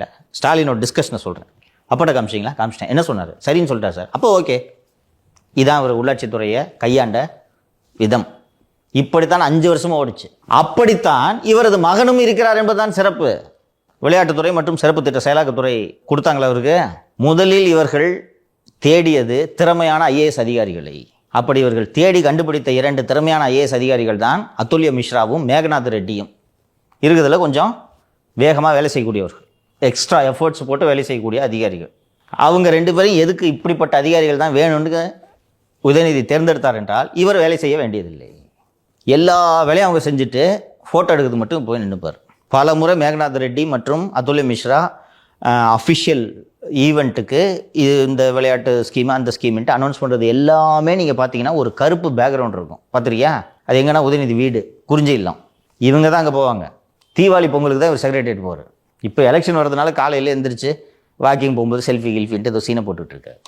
இல்லை ஸ்டாலினோட டிஸ்கஷனை சொல்கிறேன் அப்பட்ட காமிச்சிங்களா காமிச்சிட்டேன். என்ன சொன்னார்? சரின்னு சொல்லிட்டார் சார். அப்போ ஓகே. இதான் அவர் உள்ளாட்சித்துறையை கையாண்ட விதம். இப்படித்தான் அஞ்சு வருஷமா ஓடிச்சு. அப்படித்தான் இவரது மகனும் இருக்கிறார் என்பதுதான் சிறப்பு. விளையாட்டுத்துறை மற்றும் சிறப்பு திட்ட செயலாக்கத்துறை கொடுத்தாங்களா அவருக்கு? முதலில் இவர்கள் தேடியது திறமையான ஐஏஎஸ் அதிகாரிகளை. அப்படி இவர்கள் தேடி கண்டுபிடித்த இரண்டு திறமையான ஐஏஎஸ் அதிகாரிகள் தான் அத்துல்ய மிஸ்ராவும் மேகநாத் ரெட்டியும். இருக்கிறதுல கொஞ்சம் வேகமாக வேலை செய்யக்கூடியவர்கள். எக்ஸ்ட்ரா எஃபர்ட்ஸ் போட்டு வேலை செய்யக்கூடிய அதிகாரிகள். அவங்க ரெண்டு பேரும் எதுக்கு இப்படிப்பட்ட அதிகாரிகள் தான் வேணும்னு உதயநிதி தேர்ந்தெடுத்தார் என்றால் இவர் வேலை செய்ய வேண்டியதில்லை. எல்லா வேலையும் அவங்க செஞ்சுட்டு ஃபோட்டோ எடுக்கிறது மட்டும் போய் நின்றுப்பார் பல முறை மேகநாத் ரெட்டி மற்றும் அதுல்ய மிஸ்ரா அஃபிஷியல் ஈவெண்ட்டுக்கு இது இந்த விளையாட்டு ஸ்கீம் அந்த ஸ்கீம்ன்ட்டு அனௌன்ஸ் பண்ணுறது எல்லாமே நீங்கள் பார்த்தீங்கன்னா ஒரு கருப்பு பேக்ரவுண்ட் இருக்கும். பார்த்துருக்கியா அது எங்கன்னா உதயநிதி வீடு குறிஞ்சி இல்லம். இவங்க தான் அங்கே போவாங்க. தீபாவளி பொங்கலுக்கு தான் இவர் செக்ரட்டரியேட் போவார். இப்போ எலெக்ஷன் வரதுனால காலையில் எழுந்திரிச்சு வாக்கிங் போகும்போது செல்ஃபி கில்ஃபின்ட்டு ஏதோ சீனை போட்டுட்ருக்காரு